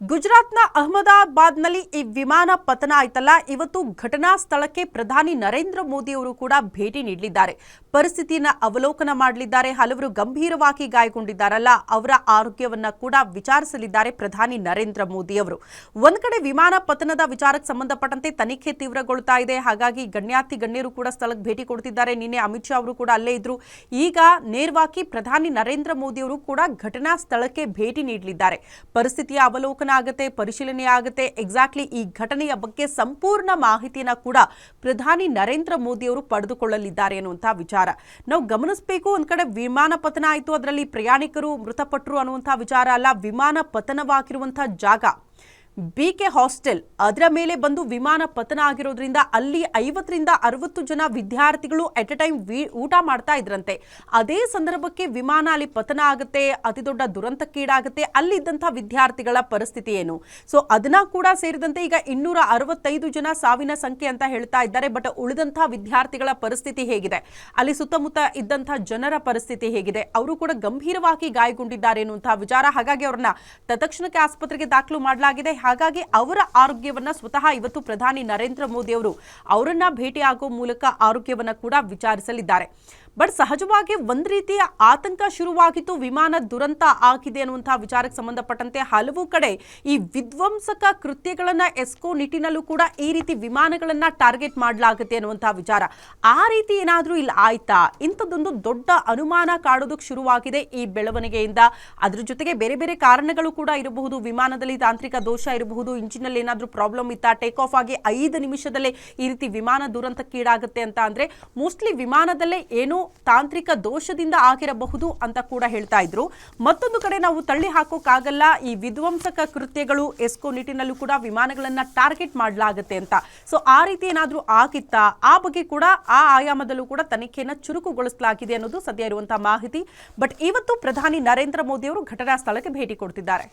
ಗುಜರಾತ್ನ ಅಹಮದಾಬಾದ್ನಲ್ಲಿ ಈ ವಿಮಾನ ಪತನ ಆಯ್ತಲ್ಲ, ಇವತ್ತು ಘಟನಾ ಸ್ಥಳಕ್ಕೆ ಪ್ರಧಾನಿ ನರೇಂದ್ರ ಮೋದಿ ಅವರು ಕೂಡ ಭೇಟಿ ನೀಡಲಿದ್ದಾರೆ. ಪರಿಸ್ಥಿತಿಯನ್ನ ಅವಲೋಕನ ಮಾಡಲಿದ್ದಾರೆ, ಹಲವರು ಗಂಭೀರವಾಗಿ ಗಾಯಗೊಂಡಿದ್ದಾರಲ್ಲ, ಅವರ ಆರೋಗ್ಯವನ್ನ ಕೂಡ ವಿಚಾರಿಸಲಿದ್ದಾರೆ ಪ್ರಧಾನಿ ನರೇಂದ್ರ ಮೋದಿ ಅವರು ಒಂದ್ ಕಡೆ ವಿಮಾನ ಪತನದ ವಿಚಾರಕ್ಕೆ ಸಂಬಂಧಪಟ್ಟಂತೆ ತನಿಖೆ ತೀವ್ರಗೊಳ್ತಾ ಇದೆ, ಹಾಗಾಗಿ ಗಣ್ಯಾತಿ ಗಣ್ಯರು ಕೂಡ ಸ್ಥಳಕ್ಕೆ ಭೇಟಿ ಕೊಡ್ತಿದ್ದಾರೆ. ನಿನ್ನೆ ಅಮಿತ್ ಶಾ ಅವರು ಕೂಡ ಅಲ್ಲೇ ಇದ್ರು. ಈಗ ನೇರವಾಗಿ ಪ್ರಧಾನಿ ನರೇಂದ್ರ ಮೋದಿ ಅವರು ಕೂಡ ಘಟನಾ ಸ್ಥಳಕ್ಕೆ ಭೇಟಿ ನೀಡಲಿದ್ದಾರೆ. ಪರಿಸ್ಥಿತಿಯ ಅವಲೋಕನ ಆಗುತ್ತೆ, ಪರಿಶೀಲನೆ ಆಗುತ್ತೆ. ಎಕ್ಸಾಕ್ಟ್ಲಿ ಈ ಘಟನೆಯ ಬಗ್ಗೆ ಸಂಪೂರ್ಣ ಮಾಹಿತಿಯನ್ನ ಕೂಡ ಪ್ರಧಾನಿ ನರೇಂದ್ರ ಮೋದಿ ಅವರು ಪಡೆದುಕೊಳ್ಳಲಿದ್ದಾರೆ ಅನ್ನುವಂಥ ವಿಚಾರ. ನಾವು ಗಮನಿಸಬೇಕು, ಒಂದು ಕಡೆ ವಿಮಾನ ಪತನ ಆಯಿತು, ಅದರಲ್ಲಿ ಪ್ರಯಾಣಿಕರು ಮೃತಪಟ್ಟರು ಅನ್ನುವಂಥ ವಿಚಾರ ಅಲ್ಲ, ವಿಮಾನ ಪತನವಾಗಿರುವಂಥ ಜಾಗ. ಬಿ ಕೆ ಹಾಸ್ಟೆಲ್ ಅದರ ಮೇಲೆ ಬಂದು ವಿಮಾನ ಪತನ ಆಗಿರೋದ್ರಿಂದ ಅಲ್ಲಿ ಐವತ್ತರಿಂದ ಅರವತ್ತು ಜನ ವಿದ್ಯಾರ್ಥಿಗಳು ಅಟ್ ಎ ಟೈಮ್ ಊಟ ಮಾಡ್ತಾ ಇದ್ರಂತೆ. ಅದೇ ಸಂದರ್ಭಕ್ಕೆ ವಿಮಾನ ಅಲ್ಲಿ ಪತನ ಆಗುತ್ತೆ, ಅತಿ ದೊಡ್ಡ ದುರಂತಕ್ಕೀಡಾಗುತ್ತೆ ಅಲ್ಲಿದ್ದಂಥ ವಿದ್ಯಾರ್ಥಿಗಳ ಪರಿಸ್ಥಿತಿ ಏನು? ಸೊ ಅದನ್ನ ಕೂಡ ಸೇರಿದಂತೆ ಈಗ ಇನ್ನೂರ ಅರವತ್ತೈದು ಜನ ಸಾವಿನ ಸಂಖ್ಯೆ ಅಂತ ಹೇಳ್ತಾ ಇದ್ದಾರೆ ಬಟ್ ಉಳಿದಂಥ ವಿದ್ಯಾರ್ಥಿಗಳ ಪರಿಸ್ಥಿತಿ ಹೇಗಿದೆ? ಅಲ್ಲಿ ಸುತ್ತಮುತ್ತ ಇದ್ದಂಥ ಜನರ ಪರಿಸ್ಥಿತಿ ಹೇಗಿದೆ? ಅವರು ಕೂಡ ಗಂಭೀರವಾಗಿ ಗಾಯಗೊಂಡಿದ್ದಾರೆ ಎನ್ನುವಂತಹ ವಿಚಾರ. ಹಾಗಾಗಿ ಅವ್ರನ್ನ ತತ್ಕ್ಷಣಕ್ಕೆ ಆಸ್ಪತ್ರೆಗೆ ದಾಖಲು ಮಾಡಲಾಗಿದೆ. ಹಾಗಾಗಿ ಅವರ ಆರೋಗ್ಯವನ್ನ ಸ್ವತಃ ಇವತ್ತು ಪ್ರಧಾನಿ ನರೇಂದ್ರ ಮೋದಿ ಅವರು ಅವರನ್ನ ಭೇಟಿಯಾಗುವ ಮೂಲಕ ಆರೋಗ್ಯವನ್ನ ಕೂಡ ವಿಚಾರಿಸಲಿದ್ದಾರೆ. ಬಟ್ ಸಹಜವಾಗಿ ಒಂದ್ ರೀತಿಯ ಆತಂಕ ಶುರುವಾಗಿತ್ತು ವಿಮಾನ ದುರಂತ ಆಗಿದೆ ಅನ್ನುವಂತಹ ವಿಚಾರಕ್ಕೆ ಸಂಬಂಧಪಟ್ಟಂತೆ ಹಲವು ಕಡೆ ಈ ವಿಧ್ವಂಸಕ ಕೃತ್ಯಗಳನ್ನ ಎಸ್ಕೋ ನಿಟ್ಟಿನಲ್ಲೂ ಕೂಡ ಈ ರೀತಿ ವಿಮಾನಗಳನ್ನ ಟಾರ್ಗೆಟ್ ಮಾಡಲಾಗುತ್ತೆ ಅನ್ನುವಂತಹ ವಿಚಾರ. ಆ ರೀತಿ ಏನಾದರೂ ಇಲ್ಲಿ ಆಯ್ತಾ? ಇಂಥದ್ದೊಂದು ದೊಡ್ಡ ಅನುಮಾನ ಕಾಡೋದಕ್ಕೆ ಶುರುವಾಗಿದೆ ಈ ಬೆಳವಣಿಗೆಯಿಂದ. ಅದ್ರ ಜೊತೆಗೆ ಬೇರೆ ಬೇರೆ ಕಾರಣಗಳು ಕೂಡ ಇರಬಹುದು. ವಿಮಾನದಲ್ಲಿ ತಾಂತ್ರಿಕ ದೋಷ ಇರಬಹುದು. ಇಂಜಿನಲ್ಲಿ ಏನಾದರೂ ಪ್ರಾಬ್ಲಮ್ ಇತ್ತಾ? ಟೇಕ್ ಆಫ್ ಆಗಿ ಐದು ನಿಮಿಷದಲ್ಲೇ ಈ ರೀತಿ ವಿಮಾನ ದುರಂತಕ್ಕೀಡಾಗುತ್ತೆ ಅಂತ ಅಂದರೆ ಮೋಸ್ಟ್ಲಿ ವಿಮಾನದಲ್ಲೇ ಏನೋ ತಾಂತ್ರಿಕ ದೋಷದಿಂದ ಆಗಿರಬಹುದು ಅಂತ ಕೂಡ ಹೇಳ್ತಾ ಇದ್ರು. ಮತ್ತೊಂದು ಕಡೆ ನಾವು ತಳ್ಳಿ ಹಾಕೋಕ್ಕಾಗಲ್ಲ ಈ ವಿಧ್ವಂಸಕ ಕೃತ್ಯಗಳು ಎಸ್ಕೋ ನಿಟ್ಟಿನಲ್ಲೂ ಕೂಡ ವಿಮಾನಗಳನ್ನ ಟಾರ್ಗೆಟ್ ಮಾಡಲಾಗುತ್ತೆ ಅಂತ. ಸೊ ಆ ರೀತಿ ಏನಾದರೂ ಆಗಿತ್ತಾ? ಆ ಬಗ್ಗೆ ಕೂಡ, ಆ ಆಯಾಮದಲ್ಲೂ ಕೂಡ ತನಿಖೆಯನ್ನು ಚುರುಕುಗೊಳಿಸಲಾಗಿದೆ ಅನ್ನೋದು ಸದ್ಯ ಇರುವಂತಹ ಮಾಹಿತಿ. ಬಟ್ ಇವತ್ತು ಪ್ರಧಾನಿ ನರೇಂದ್ರ ಮೋದಿ ಅವರು ಘಟನಾ ಸ್ಥಳಕ್ಕೆ ಭೇಟಿ ಕೊಡ್ತಿದ್ದಾರೆ.